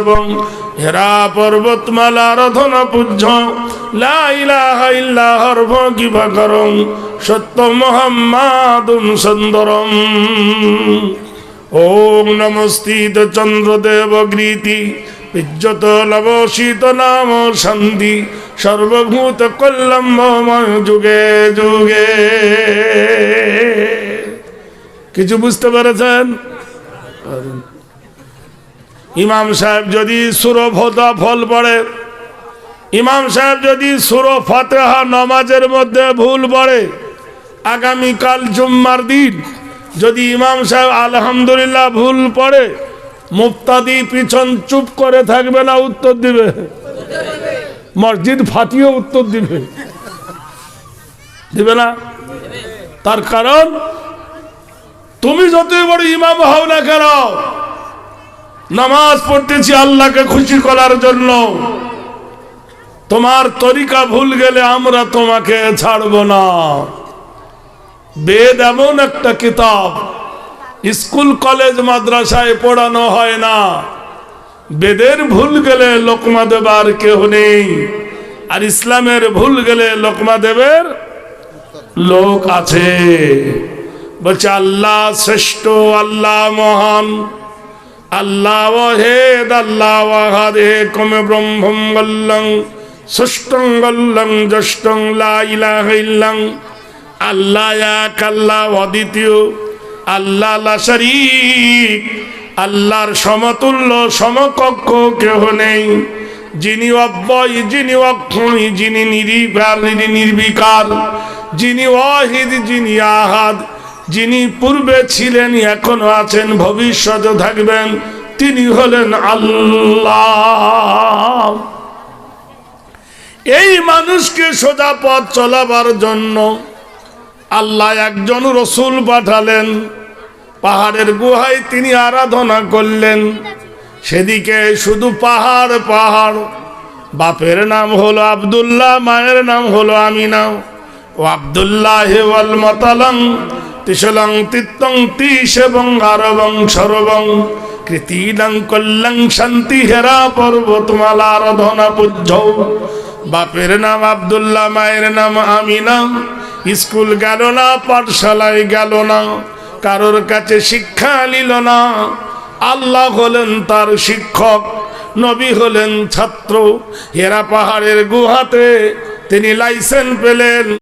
এবং হেরা পর্বতমালা আরাধনা পূজ্য। লাইলাহার কিবা করম সত্য মোহাম্মাদুম সুন্দরম। ওম নমস্তিত চন্দ্রদেব গৃতি বিজ্জত লবশীত নাম সন্ধি সর্বভূত কল্লম্বময় যুগে যুগে। কিছু বুঝতে পেরেছেন? ইমাম সাহেব যদি সুরভতা ফল পড়ে, ইমাম সাহেব যদি সুর ফাতেহা নমাজের মধ্যে ভুল পড়ে আগামীকাল জুম্মার দিন যদি ইমাম সাহেব আলহামদুলিল্লাহ ভুল পড়ে মুক্তাদি পিছন চুপ করে থাকবে না, উত্তর দিবে। মসজিদ ফাটিয়ে উত্তর দিবে। দিবে না? তার কারণ, তুমি যতই বড় ইমাম হও না কেন নামাজ পড়তেছি আল্লাহকে খুশি করার জন্য। তোমার তরিকা ভুল গেলে আমরা তোমাকে ছাড়ব না। বেদ এমন একটা কিতাব, স্কুল, কলেজ, মাদ্রাসায় পড়ানো হয় না। বেদের ভুল গেলে লোকমা দেবার কেউ নেই, আর ইসলামের ভুল গেলে লোকমা দেবের লোক আছে। বলছে, আল্লাহ শ্রেষ্ঠ, আল্লাহ মহান। আল্লাহ আল্লাহ সুষ্টং গল্লং অদ্বিতীয় আল্লাহর সমতুল্য সমকক্ষ কেহ নেই। যিনি অব্যয়, যিনি অক্ষয় যিনি নির্বিকার যিনি নির্বিকার, যিনি অহিদ যিনি আহাদ যিনি পূর্বে ছিলেন, এখনও আছেন ভবিষ্যতে থাকবেন, তিনি হলেন আল্লাহ। এই মানুষকে সোজা পথ চলাবার জন্য আল্লাহ একজন রসুল পাঠালেন। পাহাড়ের গুহায় তিনি আরাধনা করলেন। সেদিকে শুধু পাহাড় পাহাড়। বাপের নাম হলো আবদুল্লাহ, মায়ের নাম হলো আমিনা। ও আবদুল্লাহ ওয়াল মতালং তিসলং তিত্তং তিস আরবং, সরবং। কৃতিলং কল্লং শান্তি হেরা পর্বতমালা আরাধনা পূজ্য। বাপের নাম আবদুল্লাহ, মায়ের নাম আমিনা। স্কুল গেল না, পাঠশালায় গেল না। কারোর কাছে শিক্ষা নিল না। আল্লাহ হলেন তার শিক্ষক, নবী হলেন ছাত্র। হেরা পাহাড়ের গুহাতে তিনি লাইসেন্স পেলেন।